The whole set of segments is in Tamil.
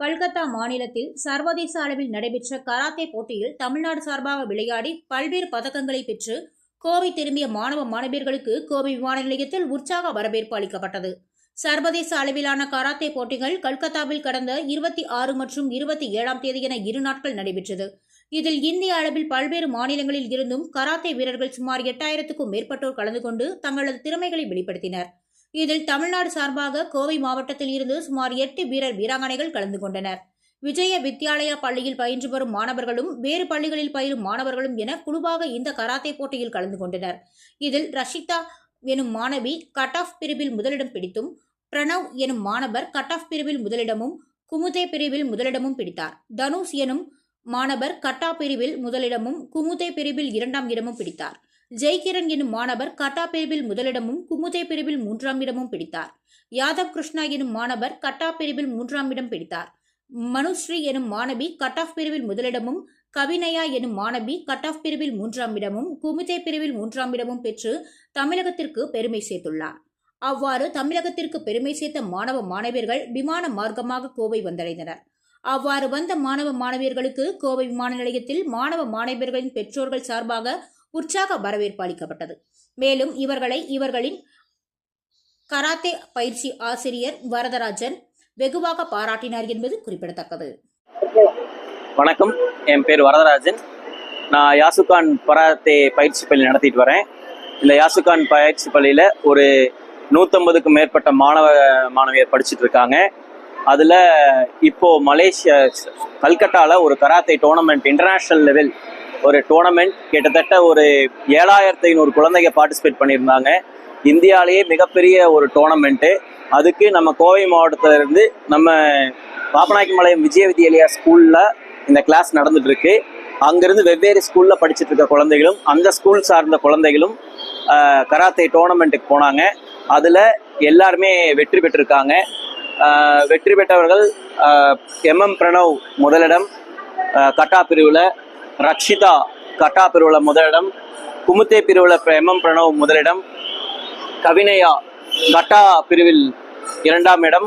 கல்கத்தா மாநிலத்தில் சர்வதேச அளவில் நடைபெற்ற கராத்தே போட்டியில் தமிழ்நாடு சார்பாக விளையாடி பல்வேறு பதக்கங்களை பெற்று கோவை திரும்பிய மாணவ மாணவியர்களுக்கு கோவை விமான நிலையத்தில் உற்சாக வரவேற்பு அளிக்கப்பட்டது. சர்வதேச அளவிலான கராத்தே போட்டிகள் கல்கத்தாவில் கடந்த இருபத்தி ஆறு மற்றும் இருபத்தி ஏழாம் தேதி என இரு நாட்கள் நடைபெற்றது. இதில் இந்திய அளவில் பல்வேறு மாநிலங்களில் இருந்தும் கராத்தே வீரர்கள் சுமார் எட்டாயிரத்துக்கும் மேற்பட்டோர் கலந்து கொண்டு தங்களது திறமைகளை வெளிப்படுத்தினர். இதில் தமிழ்நாடு சார்பாக கோவை மாவட்டத்தில் இருந்து சுமார் எட்டு வீரர் வீராங்கனைகள் கலந்து கொண்டனர். விஜய வித்யாலயா பள்ளியில் பயின்று வரும் மாணவர்களும் வேறு பள்ளிகளில் பயிலும் மாணவர்களும் என குழுவாக இந்த கராத்தே போட்டியில் கலந்து கொண்டனர். இதில் ரஷிதா எனும் மாணவி கட் ஆஃப் பிரிவில் முதலிடம் பிடித்தும் பிரணவ் எனும் மாணவர் கட் ஆஃப் பிரிவில் முதலிடமும் குமுதே பிரிவில் முதலிடமும் பிடித்தார். தனுஷ் எனும் மாணவர் கட்டா பிரிவில் முதலிடமும் குமுதே பிரிவில் இரண்டாம் இடமும் பிடித்தார். ஜெய்கிரண் எனும் மாணவர் கட்டா பிரிவில் முதலிடமும் குமுதை பிரிவில் மூன்றாம் இடமும் பிடித்தார். யாதவ் கிருஷ்ணா எனும் மாணவர் கட்டா பிரிவில் மூன்றாம் இடம் பிடித்தார். மனுஸ்ரீ எனும் மாணவி கட் ஆஃப் பிரிவில் முதலிடமும் கவினயா எனும் மாணவி கட் ஆஃப் பிரிவில் மூன்றாம் இடமும் குமுதை பிரிவில் மூன்றாம் இடமும் பெற்று தமிழகத்திற்கு பெருமை சேர்த்துள்ளார். அவ்வாறு தமிழகத்திற்கு பெருமை சேர்த்த மாணவ மாணவியர்கள் விமான மார்க்கமாக கோவை வந்தடைந்தனர். அவ்வாறு வந்த மாணவ மாணவியர்களுக்கு கோவை விமான நிலையத்தில் மாணவ மாணவியர்களின் பெற்றோர்கள் சார்பாக உற்சாக வரவேற்பு அளிக்கப்பட்டது. மேலும் இவர்களை இவர்களின் கராத்தே பயிற்சி ஆசிரியர் வரதராஜன் வெகுவாக பாராட்டினார் என்பது குறிப்பிடத்தக்கது. வணக்கம். என் பேர் வரதராஜன். நான் யாசுகான் பராத்தே பயிற்சி பள்ளி நடத்திட்டு வரேன். இந்த யாசுகான் பயிற்சி பள்ளியில் ஒரு நூற்றம்பதுக்கும் மேற்பட்ட மாணவ மாணவியர் படிச்சுட்டு இருக்காங்க. அதில் இப்போ மலேசியா கல்கட்டாவில் ஒரு கராத்தே டோர்னமெண்ட் இன்டர்நேஷ்னல் லெவல் ஒரு டோர்னமெண்ட் கிட்டத்தட்ட ஒரு ஏழாயிரத்து ஐநூறு குழந்தைங்க பார்ட்டிசிபேட் பண்ணியிருந்தாங்க. இந்தியாவிலேயே மிகப்பெரிய ஒரு டோர்னமெண்ட்டு அதுக்கு நம்ம கோவை மாவட்டத்துல இருந்து நம்ம பாப்பநாயக்கம்பாளையம் விஜய வித்யாலயா ஸ்கூலில் இந்த கிளாஸ் நடந்துகிட்ருக்கு அங்கேருந்து வெவ்வேறு ஸ்கூலில் படிச்சுட்டு இருக்க குழந்தைகளும் அந்த ஸ்கூல் சார்ந்த குழந்தைகளும் கராத்தே டோர்னமெண்ட்டுக்கு போனாங்க. அதில் எல்லாருமே வெற்றி பெற்றிருக்காங்க. வெற்றி பெற்றவர்கள் எம்எம் பிரணவ் முதலிடம் கட்டா பிரிவில் ரக்ஷிதா கட்டா பிரிவில் முதலிடம் குமுத்தே பிரிவில் எம்எம் பிரணவ் முதலிடம் கவினயா கட்டா பிரிவில் இரண்டாம் இடம்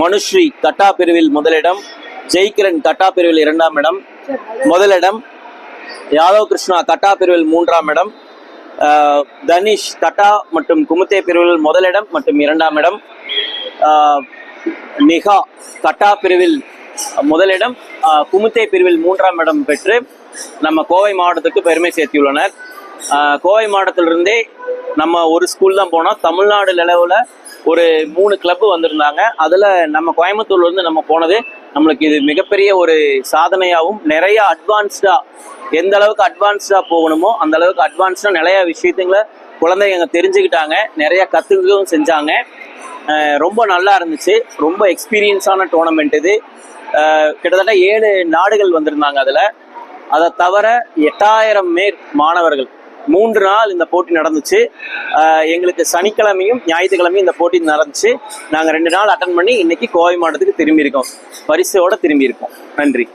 மனுஸ்ரீ கட்டா பிரிவில் முதலிடம் ஜெய்கிரண் கட்டா பிரிவில் இரண்டாம் இடம் முதலிடம் யாதவ் கிருஷ்ணா கட்டா பிரிவில் மூன்றாம் இடம் தனிஷ் தட்டா மற்றும் குமுத்தே பிரிவில் முதலிடம் மற்றும் இரண்டாம் இடம் நிகா கட்டா பிரிவில் முதலிடம் குமுத்தே பிரிவில் மூன்றாம் இடம் பெற்று நம்ம கோவை மாவட்டத்துக்கு பெருமை சேர்த்தியுள்ளனர். கோவை மாவட்டத்திலிருந்தே நம்ம ஒரு ஸ்கூல் தான் போனோம். தமிழ்நாடு லெவலில் ஒரு மூணு கிளப்பு வந்திருந்தாங்க. அதில் நம்ம கோயம்புத்தூர்லேருந்து நம்ம போனது நம்மளுக்கு இது மிகப்பெரிய ஒரு சாதனையாகவும் நிறைய அட்வான்ஸ்டாக எந்த அளவுக்கு அட்வான்ஸ்டாக போகணுமோ அந்த அளவுக்கு அட்வான்ஸ்டாக நிறைய விஷயத்துங்களை குழந்தைங்க தெரிஞ்சுக்கிட்டாங்க. நிறைய கற்றுக்கவும் செஞ்சாங்க. ரொம்ப நல்லா இருந்துச்சு. ரொம்ப எக்ஸ்பீரியன்ஸான டோர்னமெண்ட் இது. கிட்டத்தட்ட ஏழு நாடுகள் வந்திருந்தாங்க அதில். அதை தவிர எட்டாயிரம் மேற் மாணவர்கள். மூன்று நாள் இந்த போட்டி நடந்துச்சு. எங்களுக்கு சனிக்கிழமையும் ஞாயிற்றுக்கிழமையும் இந்த போட்டி நடந்துச்சு. நாங்கள் ரெண்டு நாள் அட்டன் பண்ணி இன்னைக்கு கோவை மாவட்டத்துக்கு திரும்பி இருக்கோம் பரிசோட திரும்பி இருக்கோம் நன்றி.